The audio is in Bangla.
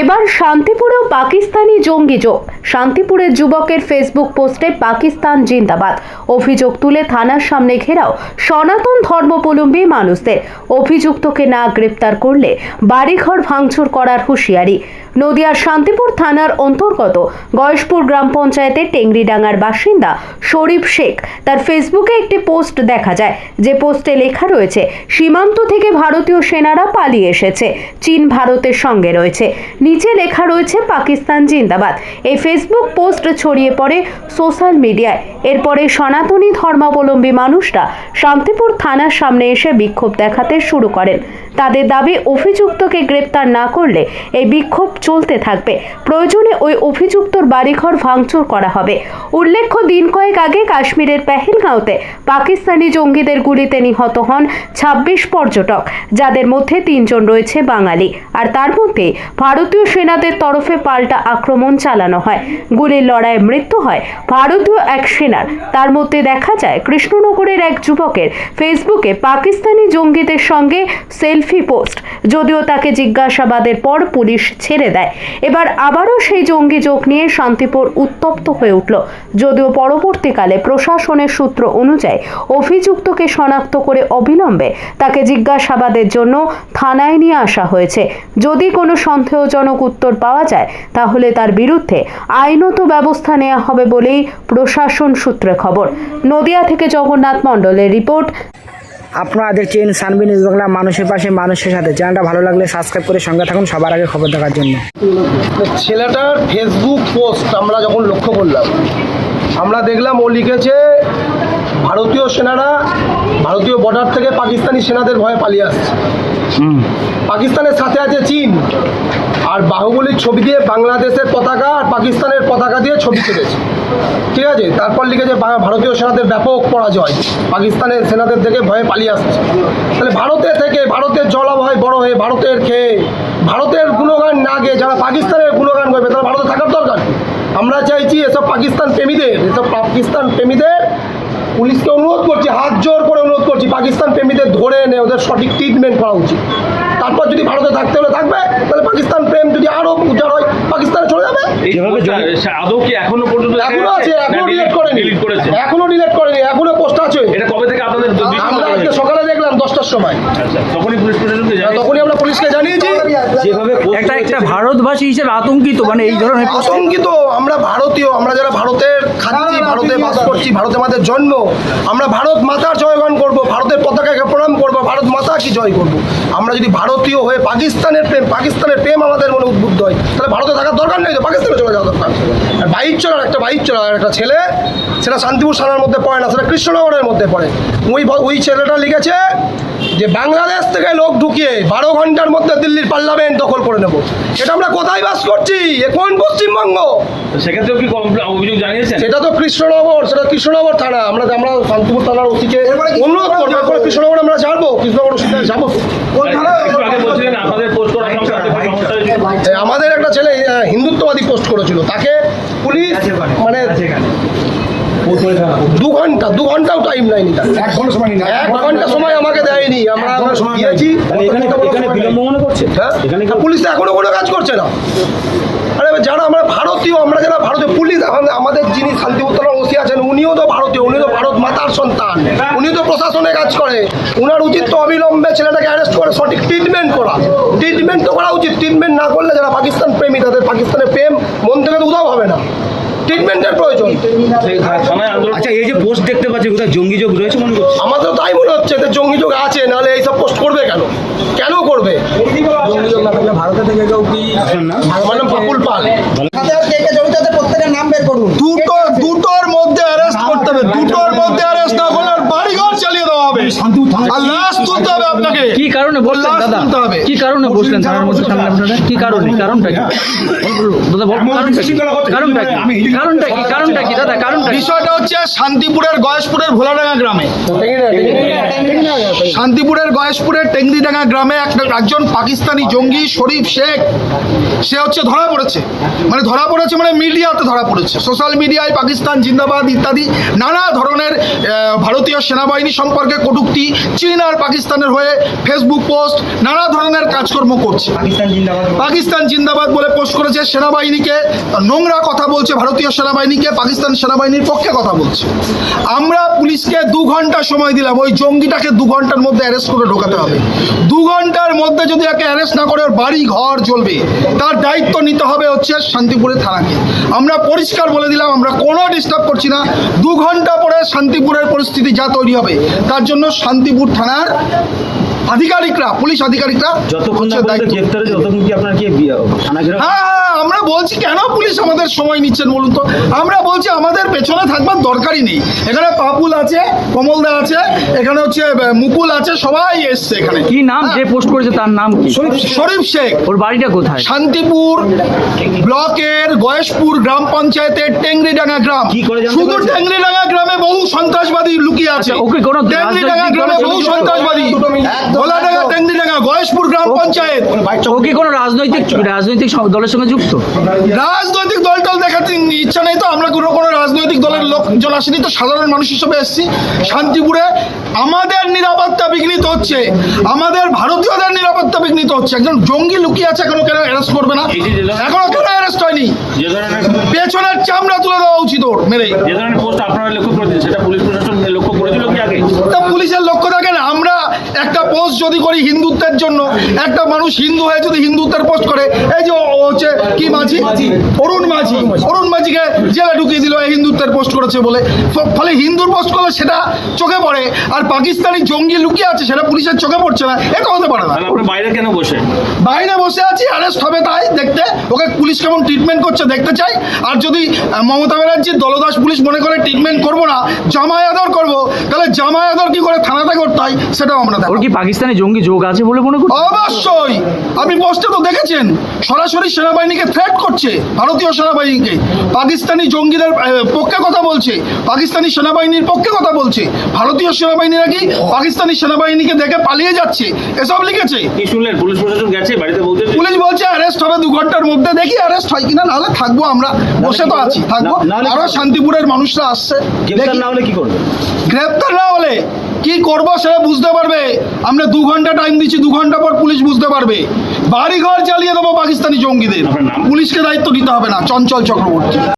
এবার শান্তিপুরেও পাকিস্তানি জঙ্গি যোগ শান্তিপুরের যুবকের ফেসবুক পোস্টে পাকিস্তান জিন্দাবাদ। অভিযোগ তুলে থানার সামনে ঘেরাও সনাতন ধর্মাবলম্বী মানুষদের। অভিযুক্তকে না গ্রেপ্তার করলে বাড়িঘর ভাঙচুর করার হুঁশিয়ারি। নদিয়ার শান্তিপুর থানার অন্তর্গত গয়েশপুর গ্রাম পঞ্চায়েতের টেংরিডাঙ্গার বাসিন্দা শরীফ শেখ তার ফেসবুকে একটি পোস্ট দেখা যায়। যে পোস্টে লেখা রয়েছে, সীমান্ত থেকে ভারতীয় সেনারা পালিয়ে এসেছে, চীন ভারতের সঙ্গে রয়েছে। নিচে লেখা রয়েছে পাকিস্তান জিন্দাবাদ। এই ফেসবুক পোস্ট ছড়িয়ে পড়ে সোশ্যাল মিডিয়ায় এরপরে সনাতনী ধর্মাবলম্বী মানুষরা শান্তিপুর থানার সামনে এসে বিক্ষোভ দেখাতে শুরু করেন। তাদের দাবি, অভিযুক্তকে গ্রেপ্তার না করলে এই বিক্ষোভ চলতে থাকবে। প্রয়োজনে ওই অভিযুক্তর বাড়িঘর ভাঙচুর করা হবে। উল্লেখ্য, দিন কয়েক আগে কাশ্মীরের পেহেলগাঁওতে পাকিস্তানি জঙ্গিদের গুলিতে নিহত হন ছাব্বিশ পর্যটক, যাদের মধ্যে তিনজন রয়েছে বাঙালি। আর তার মধ্যে ভারতীয় সেনাদের তরফে পাল্টা আক্রমণ চালানো হয়। গুলির লড়াইয়ে মৃত্যু হয় ভারতীয় এক সেনার। তার মধ্যে দেখা যায়, কৃষ্ণনগরের এক যুবকের ফেসবুকে পাকিস্তানি জঙ্গিদের সঙ্গে সেলফি পোস্ট। যদিও তাকে জিজ্ঞাসাবাদের পর পুলিশ ছেড়ে দেয়। এবার আবারও সেই জঙ্গি যোগ নিয়ে শান্তিপুর উত্তপ্ত হয়ে উঠল। যদিও পরবর্তীকালে প্রশাসনের সূত্র অনুযায়ী অভিযুক্তকে শনাক্ত করে অবিলম্বে তাকে জিজ্ঞাসাবাদের জন্য থানায় নিয়ে আসা হয়েছে। যদি কোনো সন্দেহজনক উত্তর পাওয়া যায় তাহলে তার বিরুদ্ধে আইনত ব্যবস্থা নেওয়া হবে বলেই প্রশাসন সূত্রে খবর। নদিয়া থেকে জগন্নাথ মণ্ডলের রিপোর্ট। আপনারা দেখছেন সানবি নিউজ বাংলা মানুষের পাশে মানুষের সাথে। চ্যানেলটা ভালো লাগলে সাবস্ক্রাইব করে সঙ্গে থাকুন সবার আগে খবর দেখার জন্য। ছেলেটার ফেসবুক পোস্ট আমরা যখন লক্ষ্য করলাম আমরা দেখলাম ও লিখেছে ভারতীয় সেনারা ভারতীয় বর্ডার থেকে পাকিস্তানি সেনাদের ভয়ে পালিয়ে আসছে। পাকিস্তানের সাথে আছে চীন। আর বাহুবলীর ছবি দিয়ে বাংলাদেশের পতাকা আর পাকিস্তানের পতাকা দিয়ে ছবি তুলেছে। ঠিক আছে? তারপর লিখেছে ভারতীয় সেনাদের ব্যাপক পরাজয়। পাকিস্তানের সেনাদের থেকে ভয়ে পালিয়ে আসছে। তাহলে ভারতে থেকে ভারতের জলাভয় বড় হয়ে ভারতের খেয়ে ভারতের গুণগান না গিয়ে যারা পাকিস্তানের গুণগান করবে তারা ভারতে থাকার দরকার আমরা চাইছি এসব পাকিস্তান প্রেমীদের এসব পাকিস্তান প্রেমীদের পুলিশকে অনুরোধ করছি হাত জোর করে অনুরোধ করছি পাকিস্তান প্রেমীদের ধরে এনে ওদের সঠিক ট্রিটমেন্ট করা উচিত। তারপর যদি ভারতে থাকতে হলে থাকবে তাহলে পাকিস্তান প্রেম যদি আরও উজ্জ্বল হয় পাকিস্তানে চলে যাবে। আদৌ কি এখনও পর্যন্ত এখনও আছে এখনও ডিলেট করেনি। এখনও ডিলেট করেনি এখনও পোস্ট আছে। এটা কবে থেকে আপনাদের আমরা আজকে সকালে দেখলাম দশটার সময়। আচ্ছা তখনই পুলিশ প্রশাসনকে তখনই আমরা পুলিশকে জানিয়েছি। যেভাবে একটা একটা ভারতবাসী হিসেবে আতঙ্কিত মানে এই ধরনের আতঙ্কিত আমরা ভারতীয় আমরা যারা ভারতের বাস করছি ভারতে আমাদের জন্ম, আমরা ভারত মাতার জয়গান করব, ভারতের পতাকাকে প্রণাম করব, ভারত মাতা কি জয় করব? আমরা যদি ভারতীয় হয়ে পাকিস্তানের প্রেম পাকিস্তানের প্রেম আমাদের মনে উদ্বুদ্ধ হয়, তাহলে ভারতে থাকার দরকার নেই তো, পাকিস্তানে চলে যাওয়া দরকার আর বাইক চলার একটা বাইক চলার একটা ছেলে, সেটা শান্তিপুর থানার মধ্যে পড়ে না, সেটা কৃষ্ণনগরের মধ্যে পড়ে। ওই ওই ছেলেটা লিখেছে যে বাংলাদেশ থেকে লোক ঢুকিয়ে বারো ঘণ্টার মধ্যে দিল্লির পার্লামেন্ট দখল করে নেব। এটা আমরা কোথায় বাস করছি? এখন পশ্চিমবঙ্গ? সেক্ষেত্রেও কি অভিযোগ জানিয়েছেন? সেটা তো কৃষ্ণনগর সেটা কৃষ্ণনগর থানা। আমরা আমরা শান্তিপুর থানার ওসিকে অনুরোধ করব এরপরে কৃষ্ণনগর আমরা ছাড়বো কৃষ্ণনগর যাব আমাদের একটা ছেলে হিন্দুত্ববাদী পোস্ট করেছিল। তাকে পুলিশ মানে দু ঘণ্টা দু ঘন্টাও টাইম নেয়নি এক ঘণ্টা সময় এক ঘণ্টা সময় আমাকে দেয়নি। আমরা গিয়েছি এখানে এখানে বিলম্ব মনে করছে? হ্যাঁ? পুলিশ তো এখনও কোনো কাজ করছে না। আরে যারা আমরা ভারতীয় আমরা যারা ভারতীয় পুলিশ আমাদের- আমাদের যিনি শান্তি উত্তরা ওসি আছেন উনিও তো ভারতীয় উনি তো ভারত মাতার সন্তান। উনি তো প্রশাসনে কাজ করে। উনার উচিত তো অবিলম্বে ছেলেটাকে অ্যারেস্ট করে সঠিক ট্রিটমেন্ট করা। ট্রিটমেন্ট তো করা উচিত। ট্রিটমেন্ট না করলে যারা পাকিস্তান প্রেমী তাদের পাকিস্তানের প্রেম মন থেকে তো উদাও হবে না। ট্রিটমেন্টের প্রয়োজন। আচ্ছা এই যে পোস্ট দেখতে পাচ্ছি কোথায় জঙ্গি যোগ রয়েছে মনে করছে? আমাদের তাই মনে হচ্ছে জঙ্গি যোগ আছে নাহলে এইসব পোস্ট করবে কেন? কেন করবে? ভারতে থেকে কেউ কি না। আমার নাম প্রফুল পাল। দুটো দুটোর মধ্যে অ্যারেস্ট করতে হবে। দুটোর মধ্যে অ্যারেস্ট না আর বাড়িঘর চালিয়ে দেওয়া হবে। আর কি কারণে বসলেন দাদা? কি কারণে বসলেন থানার মধ্যে সামনে আপনারা? কি কারণে? কারণটা কি? দাদা বল কারণটা কি? কারণটা কি? কারণটা কি? কারণটা কি? দাদা কারণটা বিষয়টা হচ্ছে শান্তিপুরের গয়েশপুরের ভোলাডাঙ্গা গ্রামে। শান্তিপুরের গয়েশপুরের টেংরিডাঙ্গা গ্রামে একটা একজন পাকিস্তানি জঙ্গি শরীফ শেখ সে হচ্ছে ধরা পড়েছে। মানে ধরা পড়েছে মানে মিডিয়াতে ধরা পড়েছে। সোশ্যাল মিডিয়ায় পাকিস্তান জিন্দাবাদ ইত্যাদি নানা ধরনের ভারতীয় সেনাবাহিনী সম্পর্কে কটূক্তি চীন আর পাকিস্তানের হয়ে ফেসবুক পোস্ট নানা ধরনের কাজকর্ম করছে। পাকিস্তান জিন্দাবাদ বলে। পোস্ট করেছে সেনাবাহিনীকে নোংরা কথা বলছে ভারতীয় সেনাবাহিনীকে পাকিস্তান সেনাবাহিনীর পক্ষে কথা বলছে। আমরা পুলিশকে দু ঘণ্টা সময় দিলাম ওই জঙ্গিটাকে দু ঘণ্টার মধ্যে অ্যারেস্ট করে ঢোকাতে হবে। দু ঘণ্টার মধ্যে যদি একে অ্যারেস্ট না করে ওর বাড়ি ঘর চলবে তার দায়িত্ব নিতে হবে হচ্ছে শান্তিপুরের থানাকে। আমরা পরিষ্কার বলে দিলাম আমরা কোনো ডিস্টার্ব করছি না। দু ঘণ্টা পরে শান্তিপুরের পরিস্থিতি যা তৈরি হবে তার জন্য শান্তিপুর থানার আধিকারিকরা পুলিশ আধিকারিকরা যতক্ষণ ততক্ষণ কি আপনার কি বিয়ে- থানা ঘেরাও? হ্যাঁ হ্যাঁ, আমরা বলছি কেন পুলিশ আমাদের সময় নিচ্ছেন বলুন তো? আমরা বলছি আমাদের পেছনে থাকবার দরকারই নেই। এখানে পাপুল আছে কমলদা আছে এখানে হচ্ছে মুকুল আছে সবাই এসছে এখানে। কি নাম? যে পোস্ট করেছে তার নাম কি? শরীফ শেখ। ওর বাড়িটা কোথায়? শান্তিপুর ব্লকের গয়েশপুর গ্রাম পঞ্চায়েতের টেংরিডাঙ্গা গ্রাম। কি করে জানতে শুধু টেংরিডাঙ্গা গ্রামে বহু সন্ত্রাসবাদী লুকিয়ে আছে। আচ্ছা, ওকে কোনো টেংরিডাঙ্গা গ্রামে বহু সন্ত্রাসবাদী। গোলাডাঙ্গা টেংরিডাঙ্গা গয়েশপুর গ্রাম পঞ্চায়েত। ও কি কোনো রাজনৈতিক রাজনৈতিক দলের সঙ্গে যুক্ত? রাজনৈতিক দল টল দেখাতে ইচ্ছা নেই তো। আমরা কোনো কোনো রাজনৈতিক দলের লোকজন আসেনি তো। সাধারণ মানুষ হিসেবে এসেছি। শান্তিপুরে আমাদের নিরাপত্তা বিঘ্নিত হচ্ছে। আমাদের ভারতীয়দের নিরাপত্তা বিঘ্নিত হচ্ছে। একজন জঙ্গি লুকিয়ে আছে এখনও কেন অ্যারেস্ট করবে না? এখনও কেন অ্যারেস্ট হয়নি? পেছনের চামড়া তুলে দেওয়া উচিত ওর মেরে যে ধরনের পোস্ট আপনারা লক্ষ্য করেছেন সেটা পুলিশ প্রশাসন লক্ষ্য করেছিল কি আগে তা পুলিশের লক্ষ্য থাকেন আমরা একটা পোস্ট যদি করি হিন্দুত্বের জন্য একটা মানুষ হিন্দু হয়ে যদি হিন্দুত্বের পোস্ট করে এই যে হচ্ছে কি মাঝি? অরুণ মাঝি। অরুণ মাঝিকে জেলে ঢুকিয়ে দিল এই হিন্দুত্বের পোস্ট করেছে বলে। ফলে হিন্দুর পোস্ট করলে সেটা চোখে পড়ে আর পাকিস্তানি জঙ্গি লুকিয়ে আছে সেটা পুলিশের চোখে পড়ছে না এটা হতে পারে না। বাইরে কেন বসে? বাইরে বসে আছি অ্যারেস্ট হবে তাই দেখতে। ওকে পুলিশ কেমন ট্রিটমেন্ট করছে দেখতে চাই। আর যদি মমতা ব্যানার্জির দলদাস পুলিশ মনে করে ট্রিটমেন্ট করব না জামাই আদর করব তাহলে জামাই আদর কি করে হয় সেটাও আমরা ওর কি পাকিস্তানি জঙ্গি যোগ আছে বলে মনে করছেন? অবশ্যই! আপনি পোস্টে তো দেখেছেন সরাসরি সেনাবাহিনীকে থ্রেট করছে ভারতীয় সেনাবাহিনীকে। পাকিস্তানি জঙ্গিদের পক্ষে কথা বলছে পাকিস্তানি সেনাবাহিনীর পক্ষে কথা বলছে। ভারতীয় সেনাবাহিনী নাকি পাকিস্তানি সেনাবাহিনীকে দেখে পালিয়ে যাচ্ছে? এসব লিখেছে। কি শুনলেন? পুলিশ প্রশাসন গেছে বাড়িতে বলতে পুলিশ বলছে অ্যারেস্ট হবে দু ঘণ্টার মধ্যে দেখি অ্যারেস্ট হয় কিনা নাহলে থাকব আমরা বসে তো আছি থাকব। আরও শান্তিপুরের মানুষরা আসছে গ্রেপ্তার না হলে কি করবে? গ্রেপ্তার না হলে কি করব সেটা বুঝতে পারবে। আমরা দু ঘণ্টা টাইম দিচ্ছি দু ঘণ্টা পর পুলিশ বুঝতে পারবে। বাড়ি ঘর চালিয়ে দেবো পাকিস্তানি জঙ্গিদের। পুলিশকে দায়িত্ব দিতে হবে না চঞ্চল চক্রবর্তী।